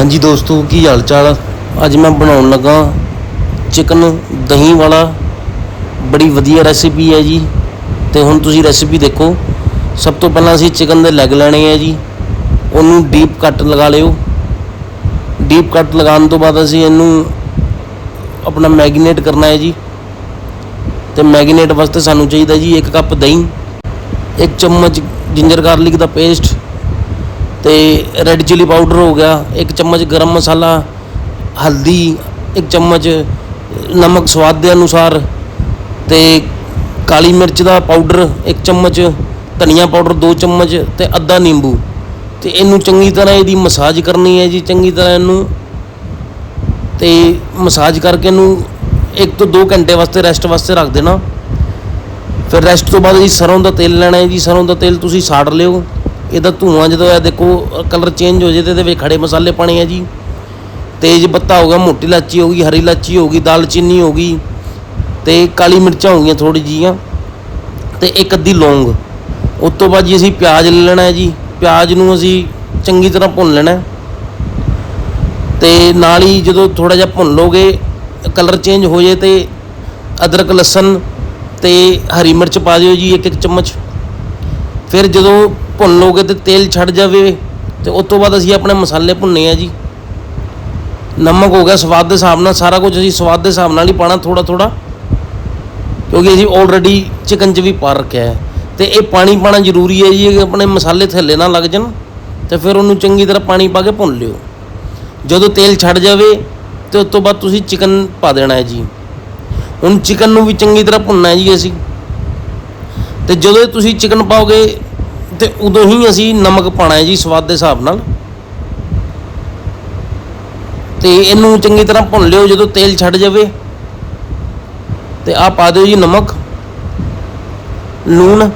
ਹਾਂਜੀ ਦੋਸਤੋ, ਕੀ ਹਾਲ ਚਾਲ ਅੱਜ ਮੈਂ ਬਣਾਉਣ ਲੱਗਾ ਚਿਕਨ ਦਹੀਂ ਵਾਲਾ। ਬੜੀ ਵਧੀਆ ਰੈਸਿਪੀ ਹੈ ਜੀ। ਤੇ ਹੁਣ ਤੁਸੀਂ ਰੈਸਿਪੀ ਦੇਖੋ। ਸਭ ਤੋਂ ਪਹਿਲਾਂ ਅਸੀਂ ਚਿਕਨ ਦੇ ਲੈਗ ਲੈਣੇ ਹੈ ਜੀ। ਉਹਨੂੰ ਡੀਪ ਕੱਟ ਲਗਾ ਲਿਓ। ਡੀਪ ਕੱਟ ਲਗਾਉਣ ਤੋਂ ਬਾਅਦ ਅਸੀਂ ਇਹਨੂੰ ਆਪਣਾ ਮੈਗੀਨੇਟ ਕਰਨਾ ਹੈ ਜੀ। ਤੇ ਮੈਗੀਨੇਟ ਵਾਸਤੇ ਸਾਨੂੰ ਚਾਹੀਦਾ ਜੀ 1 ਕੱਪ ਦਹੀਂ 1 ਚਮਚ ਜਿੰਜਰ ਗਾਰਲਿਕ ਦਾ ਪੇਸਟ ਤੇ ਰੈੱਡ ਚਿਲੀ ਪਾਊਡਰ ਹੋ ਗਿਆ, ਇੱਕ ਚਮਚ ਗਰਮ ਮਸਾਲਾ, ਹਲਦੀ, ਇੱਕ ਚਮਚ ਨਮਕ ਸਵਾਦ ਦੇ ਅਨੁਸਾਰ ਤੇ ਕਾਲੀ ਮਿਰਚ ਦਾ ਪਾਊਡਰ ਇੱਕ ਚਮਚ ਧਨੀਆ ਪਾਊਡਰ 2 ਚਮਚ ਤੇ ਅੱਧਾ ਨਿੰਬੂ। ਤੇ ਇਹਨੂੰ ਚੰਗੀ ਤਰ੍ਹਾਂ ਇਹਦੀ ਮਸਾਜ ਕਰਨੀ ਹੈ ਜੀ, ਚੰਗੀ ਤਰ੍ਹਾਂ ਇਹਨੂੰ ਤੇ ਮਸਾਜ ਕਰਕੇ ਇਹਨੂੰ 1 ਤੋਂ 2 ਘੰਟੇ ਵਾਸਤੇ ਰੈਸਟ ਵਾਸਤੇ ਰੱਖ ਦੇਣਾ। ਫਿਰ ਰੈਸਟ ਤੋਂ ਬਾਅਦ ਜੀ ਸਰੋਂ ਦਾ ਤੇਲ ਲੈਣਾ ਹੈ ਜੀ, ਸਰੋਂ ਦਾ ਤੇਲ ਤੁਸੀਂ ਸਾੜ ਲਿਓ। ਇਹਦਾ ਧੂਆਂ ਜਦੋਂ ਇਹ ਦੇਖੋ ਕਲਰ ਚੇਂਜ ਹੋ ਜੇ ਤੇ ਇਹਦੇ ਵਿੱਚ ਖੜੇ ਮਸਾਲੇ ਪਾਣੇ ਆ ਜੀ। ਤੇਜ ਪੱਤਾ ਹੋ ਗਿਆ, ਮੋਟੀ ਇਲਾਚੀ ਹੋ ਗਈ, ਹਰੀ ਇਲਾਚੀ ਹੋ ਗਈ ਦਾਲਚੀਨੀ ਹੋ ਗਈ ਤੇ ਕਾਲੀ ਮਿਰਚਾਂ ਹੋ ਗਈਆਂ ਥੋੜੀ ਜੀਆਂ ਤੇ ਇੱਕ ਅੱਧੀ ਲੌਂਗ। ਉਸ ਤੋਂ ਬਾਅਦ ਜੀ ਅਸੀਂ ਪਿਆਜ਼ ਲੈ ਲੈਣਾ ਹੈ ਜੀ। ਪਿਆਜ਼ ਨੂੰ ਅਸੀਂ ਚੰਗੀ ਤਰ੍ਹਾਂ ਭੁੰਨ ਲੈਣਾ ਹੈ। ਤੇ ਨਾਲ ਹੀ ਜਦੋਂ ਥੋੜਾ ਜਿਹਾ ਭੁੰਨ ਲੋਗੇ ਕਲਰ ਚੇਂਜ ਹੋ ਜੇ ਤੇ ਅਦਰਕ, ਲਸਣ ਤੇ ਹਰੀ ਮਿਰਚ ਪਾ ਦਿਓ ਜੀ ਇੱਕ ਇੱਕ ਚਮਚ। ਫਿਰ ਜਦੋਂ ਭੁੰਨ ਲੋਗੇ ਤੇ ਤੇਲ ਛੱਡ ਜਾਵੇ ਤੇ ਉਸ ਤੋਂ ਬਾਅਦ ਅਸੀਂ ਆਪਣੇ ਮਸਾਲੇ ਭੁੰਨੇ ਆ ਜੀ। ਨਮਕ ਹੋ ਗਿਆ ਸਵਾਦ ਦੇ ਹਿਸਾਬ ਨਾਲ, ਸਾਰਾ ਕੁਝ ਅਸੀਂ ਸਵਾਦ ਦੇ ਹਿਸਾਬ ਨਾਲ ਹੀ ਪਾਣਾ ਥੋੜਾ ਥੋੜਾ ਕਿਉਂਕਿ ਅਸੀਂ ਆਲਰੇਡੀ ਚਿਕਨ 'ਚ ਵੀ ਪਾ ਰੱਖਿਆ ਹੈ। ਤੇ ਇਹ ਪਾਣੀ ਪਾਣਾ ਜ਼ਰੂਰੀ ਹੈ ਜੀ, ਕਿ ਆਪਣੇ ਮਸਾਲੇ ਥੱਲੇ ਨਾ ਲੱਗ ਜਾਣ ਤੇ ਫਿਰ ਉਹਨੂੰ ਚੰਗੀ ਤਰ੍ਹਾਂ ਪਾਣੀ ਪਾ ਕੇ ਭੁੰਨ ਲਿਓ। ਜਦੋਂ ਤੇਲ ਛੱਡ ਜਾਵੇ ਤੇ ਉਸ ਤੋਂ ਬਾਅਦ ਤੁਸੀਂ ਚਿਕਨ ਪਾ ਦੇਣਾ ਹੈ ਜੀ। ਹੁਣ ਚਿਕਨ ਨੂੰ ਵੀ ਚੰਗੀ ਤਰ੍ਹਾਂ ਭੁੰਨਣਾ ਹੈ ਜੀ ਅਸੀਂ। ਤੇ ਜਦੋਂ ਤੁਸੀਂ ਚਿਕਨ ਪਾਓਗੇ ਤੇ ਉਦੋਂ ਹੀ ਅਸੀਂ ਨਮਕ ਪਾਣਾ ਹੈ ਜੀ ਸਵਾਦ ਦੇ ਹਿਸਾਬ ਨਾਲ। ਤੇ ਇਹਨੂੰ ਚੰਗੀ ਤਰ੍ਹਾਂ ਭੁੰਨ ਲਿਓ ਜਦੋਂ ਤੇਲ ਛੱਡ ਜਾਵੇ। ਤੇ ਆਹ ਪਾ ਦਿਓ ਜੀ ਨਮਕ, ਲੂਣ।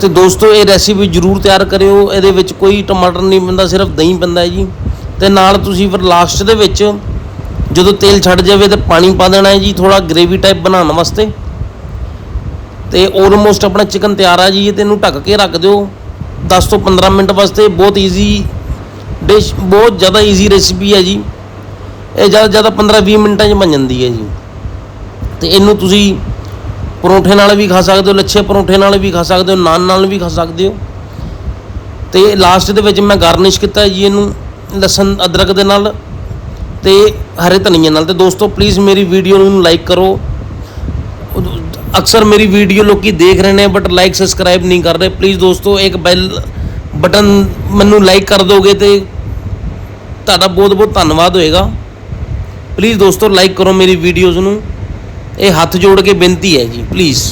ਤੇ ਦੋਸਤੋ, ਇਹ ਰੈਸਿਪੀ ਜਰੂਰ ਤਿਆਰ ਕਰਿਓ। ਇਹਦੇ ਵਿੱਚ ਕੋਈ ਟਮਾਟਰ ਨਹੀਂ ਪੈਂਦਾ, ਸਿਰਫ ਦਹੀਂ ਪੈਂਦਾ ਹੈ ਜੀ। ਤੇ ਨਾਲ ਤੁਸੀਂ ਫਿਰ ਲਾਸਟ ਦੇ ਵਿੱਚ ਜਦੋਂ ਤੇਲ ਛੱਡ ਜਾਵੇ ਤੇ ਪਾਣੀ ਪਾ ਦੇਣਾ ਹੈ ਜੀ ਥੋੜਾ ਗ੍ਰੇਵੀ ਟਾਈਪ ਬਣਾਉਣ ਵਾਸਤੇ। ਤੇ ਆਲਮੋਸਟ ਆਪਣਾ ਚਿਕਨ ਤਿਆਰ ਆ ਜੀ ਤੇ ਇਹਨੂੰ ਢੱਕ ਕੇ ਰੱਖ ਦਿਓ। 10 ਤੋਂ 15 ਮਿੰਟ ਵਾਸਤੇ ਬਹੁਤ ਈਜ਼ੀ ਡਿਸ਼ ਬਹੁਤ ਜ਼ਿਆਦਾ ਈਜ਼ੀ ਰੈਸਿਪੀ ਹੈ ਜੀ। ਇਹ ਜ਼ਿਆਦਾ ਜ਼ਿਆਦਾ 15-20 ਮਿੰਟਾਂ 'ਚ ਬਣ ਜਾਂਦੀ ਹੈ ਜੀ। ਤੇ ਇਹਨੂੰ ਤੁਸੀਂ ਪਰੌਂਠੇ ਨਾਲ ਵੀ ਖਾ ਸਕਦੇ ਹੋ, ਲੱਛੇ ਪਰੌਂਠੇ ਨਾਲ ਵੀ ਖਾ ਸਕਦੇ ਹੋ, ਨਾਨ ਨਾਲ ਵੀ ਖਾ ਸਕਦੇ ਹੋ। ਤੇ ਲਾਸਟ ਦੇ ਵਿੱਚ ਮੈਂ ਗਾਰਨਿਸ਼ ਕੀਤਾ ਜੀ ਇਹਨੂੰ ਲਸਣ, ਅਦਰਕ ਦੇ ਨਾਲ ਤੇ ਹਰੇ ਧਨੀਏ ਨਾਲ। ਤੇ ਦੋਸਤੋ ਪਲੀਜ਼ ਮੇਰੀ ਵੀਡੀਓ ਨੂੰ ਲਾਈਕ ਕਰੋ। ਅਕਸਰ ਮੇਰੀ ਵੀਡੀਓ ਲੋਕੀ ਦੇਖ ਰਹੇ ਨੇ ਬਟ ਲਾਈਕ ਸਬਸਕ੍ਰਾਈਬ ਨਹੀਂ ਕਰ ਰਹੇ। ਪਲੀਜ਼ ਦੋਸਤੋ, ਇੱਕ ਬੈਲ ਬਟਨ ਮੈਨੂੰ ਲਾਈਕ ਕਰ ਦੋਗੇ ਤੇ ਤੁਹਾਡਾ ਬਹੁਤ ਬਹੁਤ ਧੰਨਵਾਦ ਹੋਏਗਾ। ਪਲੀਜ਼ ਦੋਸਤੋ ਲਾਈਕ ਕਰੋ ਮੇਰੀ ਵੀਡੀਓਜ਼ ਨੂੰ। ਇਹ ਹੱਥ ਜੋੜ ਕੇ ਬੇਨਤੀ ਹੈ ਜੀ ਪਲੀਜ਼